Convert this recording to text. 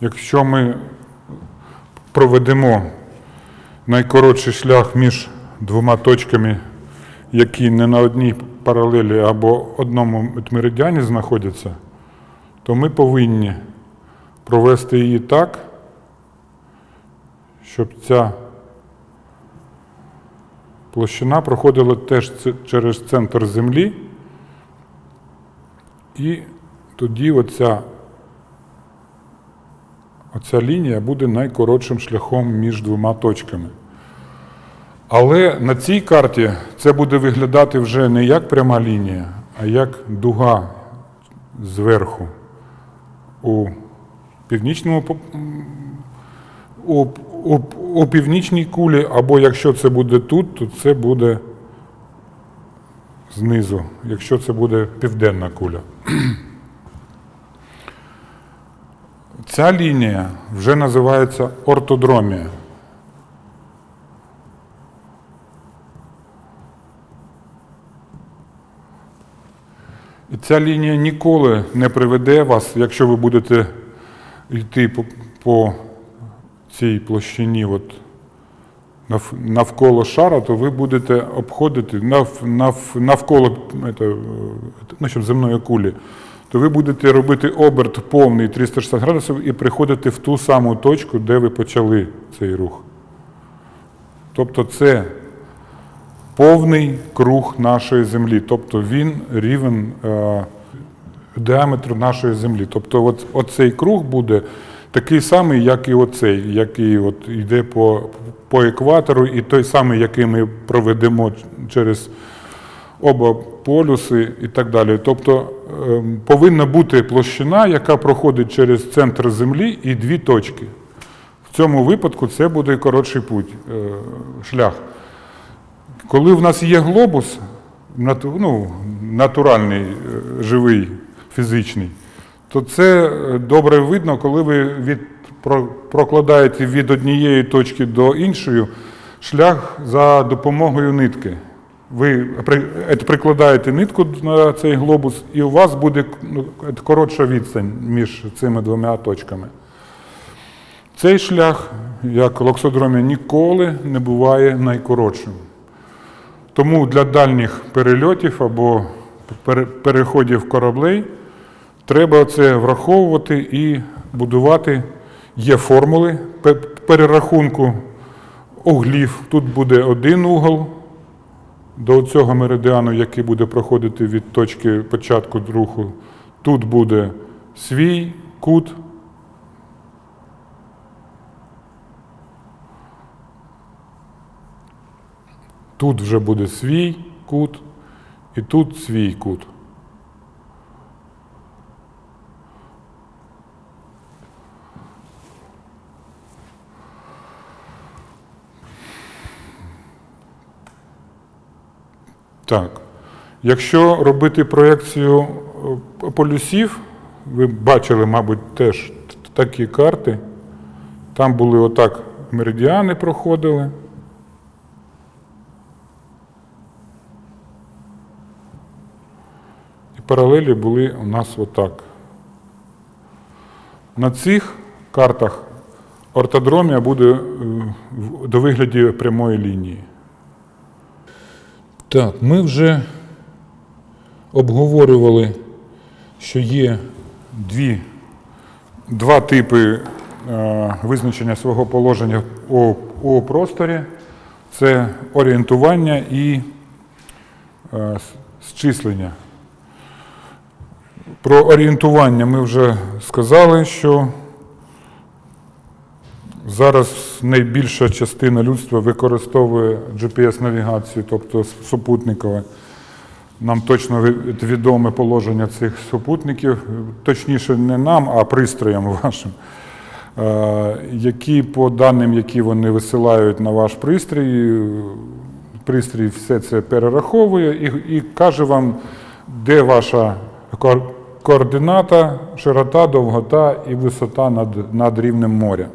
Якщо ми проведемо найкоротший шлях між двома точками, які не на одній паралелі або одному меридіані знаходяться, то ми повинні провести її так, щоб ця площина проходила теж через центр Землі, і тоді оця Оця лінія буде найкоротшим шляхом між двома точками. Але на цій карті це буде виглядати вже не як пряма лінія, а як дуга зверху. У північному у, у, у північній кулі, або якщо це буде тут, то це буде знизу, якщо це буде південна куля. Ця лінія вже називається ортодромія. І ця лінія ніколи не приведе вас, якщо ви будете йти по, по цій площині от, навколо шара, то ви будете обходити нав, нав, навколо ето, е, ну, земної кулі, то ви будете робити оберт повний 360 градусів і приходити в ту саму точку, де ви почали цей рух. Тобто це повний круг нашої землі, тобто він рівень е, діаметру нашої землі. Тобто от, оцей круг буде такий самий, як і оцей, який от йде по, по екватору, і той самий, який ми проведемо через оба полюси і так далі. Тобто ем, повинна бути площина, яка проходить через центр Землі і дві точки. В цьому випадку це буде коротший путь, е, шлях. Коли в нас є глобус, ну, натуральний, е, живий, фізичний, то це е, добре видно, коли ви від, про- прокладаєте від однієї точки до іншої шлях за допомогою нитки. Ви е, прикладаєте нитку на цей глобус, і у вас буде ну, коротша відстань між цими двома точками. Цей шлях, як локсодромія, ніколи не буває найкоротшим. Тому для дальніх перельотів або переходів кораблей треба це враховувати і будувати. Є формули перерахунку углів. Тут буде один угол до цього меридіану, який буде проходити від точки початку руху. Тут буде свій кут. Тут вже буде свій кут, і тут свій кут. Так. Якщо робити проекцію е, полюсів, ви бачили, мабуть, теж такі карти. Там були отак меридіани проходили. І паралелі були у нас отак. На цих картах ортодромія буде е, до вигляді прямої лінії. Так, ми вже обговорювали, що є дві, два типи е, визначення свого положення у, у просторі. Це орієнтування і е, зчислення. Про орієнтування ми вже сказали, що зараз найбільша частина людства використовує GPS-навігацію, тобто супутникове. Нам точно відоме положення цих супутників, точніше, не нам, а пристроям вашим, е, які по даним, які вони висилають на ваш пристрій, пристрій все це перераховує і, і каже вам, де ваша координата, широта, довгота і висота над, над рівнем моря.